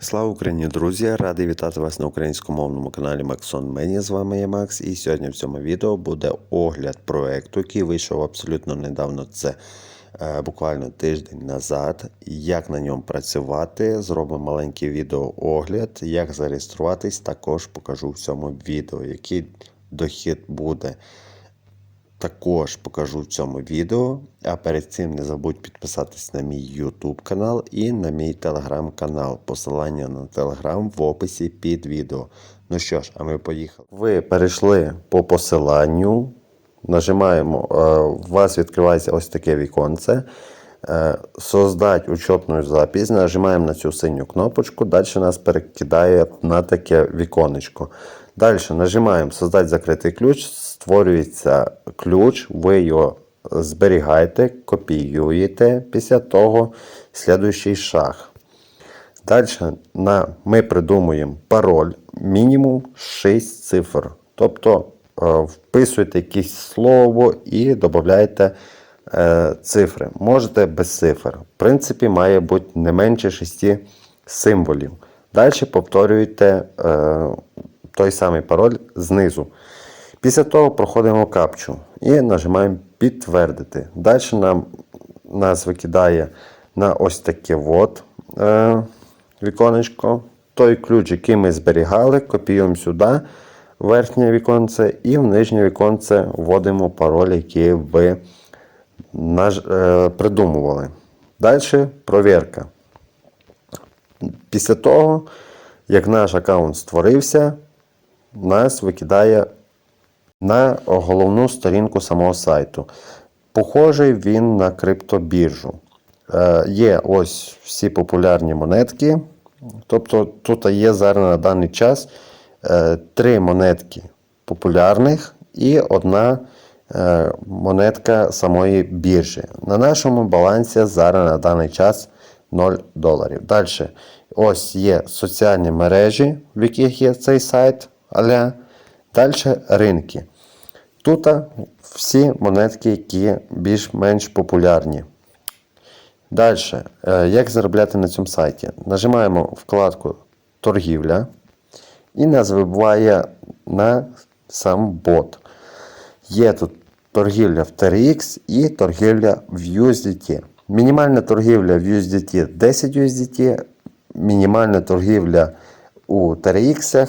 Слава Україні, друзі! Радий вітати вас на українськомовному каналі Maxon Many. З вами я Макс. І сьогодні в цьому відео буде огляд проекту, який вийшов абсолютно недавно. Це е, буквально тиждень назад. Як на ньому працювати. Зробимо маленький відеоогляд. Як зареєструватись, також покажу в цьому відео, який дохід буде. Також покажу в цьому відео. А перед цим не забудь підписатись на мій YouTube канал і на мій телеграм канал. Посилання на телеграм в описі під відео. Ну що ж, а ми поїхали. Ви перейшли по посиланню. Нажимаємо, е, у вас відкривається ось таке віконце. Е, Создать учетну запись. Нажимаємо на цю синю кнопочку. Далі нас перекидає на таке віконечко. Далі нажимаємо Создать закритий ключ. Створюється ключ, ви його зберігаєте, копіюєте. Після того слідуючий шаг. Далі на, ми придумуємо пароль мінімум 6 цифр. Тобто е, вписуєте якесь слово і додаєте цифри. Можете без цифр. В принципі, має бути не менше 6 символів. Далі повторюєте е, той самий пароль знизу. Після того проходимо капчу і нажимаємо підтвердити. Далі нам, нас викидає на ось таке от, е, віконечко. Той ключ, який ми зберігали, копіюємо сюди, верхнє віконце, і в нижнє віконце вводимо пароль, який ви е, придумували. Далі провірка. Після того, як наш аккаунт створився, нас викидає на головну сторінку самого сайту. Похожий він на криптобіржу. Е, є ось всі популярні монетки. Тобто тут є зараз на даний час е, три монетки популярних і одна е, монетка самої біржі. На нашому балансі зараз на даний час 0 доларів. Далі, ось є соціальні мережі, в яких є цей сайт. Аля. Далі ринки. Тут всі монетки, які більш-менш популярні. Далі, як заробляти на цьому сайті? Нажимаємо вкладку Торгівля і нас вибиває на сам бот. Є тут торгівля в TRX і торгівля в USDT. Мінімальна торгівля в USDT 10 USDT, мінімальна торгівля у TRX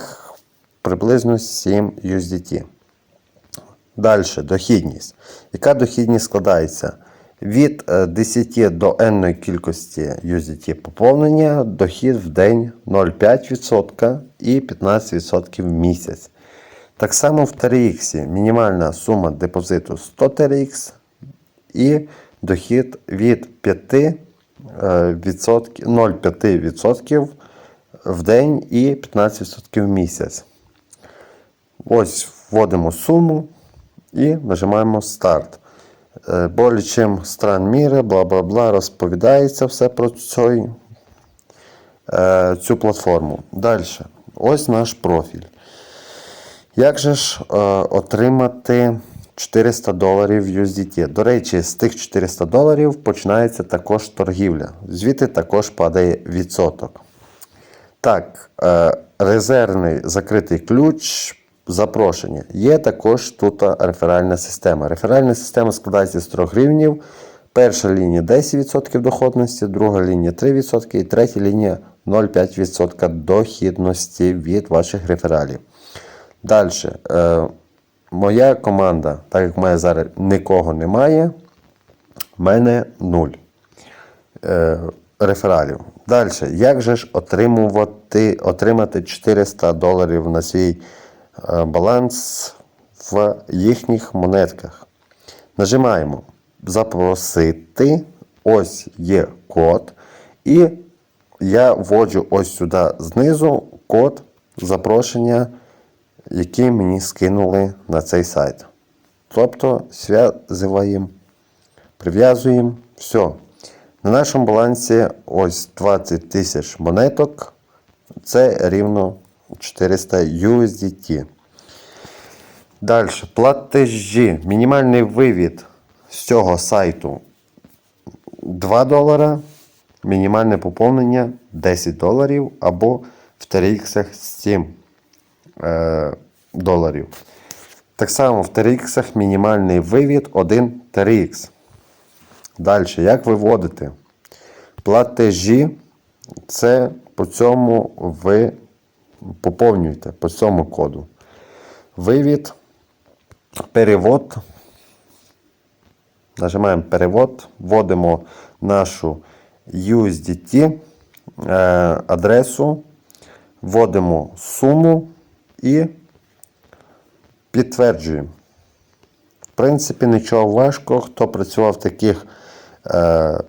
приблизно 7 USDT. Далі дохідність. Яка дохідність складається? Від 10 до n кількості USDT поповнення дохід в день 0,5% і 15% в місяць. Так само в TRX мінімальна сума депозиту 100 TRX і дохід від 5 0,5% в день і 15% в місяць. Ось вводимо суму і нажимаємо старт. Болі чим стран міра, бла бла бла, розповідається все про цю, цю платформу. Далі. Ось наш профіль. Як же ж е, отримати 400 доларів USDT? До речі, з тих 400 доларів починається також торгівля. Звідти також падає відсоток. Так, е, резервний закритий ключ. Запрошення. Є також тут реферальна система. Реферальна система складається з трьох рівнів. Перша лінія 10% доходності, друга лінія 3% і третя лінія 0,5% дохідності від ваших рефералів. Далі, е, моя команда, так як в мене зараз нікого немає, в мене 0 е, рефералів. Далі, як же ж отримувати, отримати 400 доларів на свій баланс в їхніх монетках. Нажимаємо Запросити. Ось є код. І я вводжу ось сюди знизу код запрошення, який мені скинули на цей сайт. Тобто зв'язуємо, прив'язуємо все. На нашому балансі ось 20 тисяч монеток. Це рівно 400 USDT. Далі, платежі. Мінімальний вивід з цього сайту 2 долара. мінімальне поповнення 10 доларів або в TRX 7 е, доларів. Так само в TRX мінімальний вивід 1 TRX. Далі, як виводити? Платежі це по цьому ви поповнюєте по цьому коду. Вивід, перевод. Нажимаємо перевод, вводимо нашу USDT е, адресу, вводимо суму і підтверджуємо. В принципі, нічого важкого. Хто працював в таких е,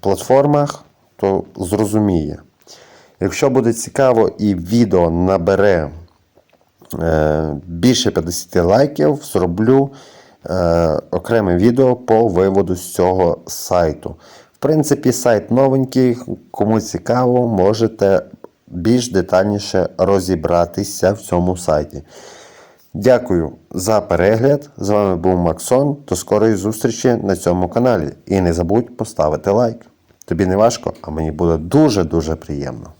платформах, то зрозуміє. Якщо буде цікаво і відео набере е, більше 50 лайків, зроблю е, окреме відео по виводу з цього сайту. В принципі, сайт новенький, кому цікаво, можете більш детальніше розібратися в цьому сайті. Дякую за перегляд. З вами був Максон. До скорої зустрічі на цьому каналі. І не забудь поставити лайк. Тобі не важко, а мені буде дуже-дуже приємно.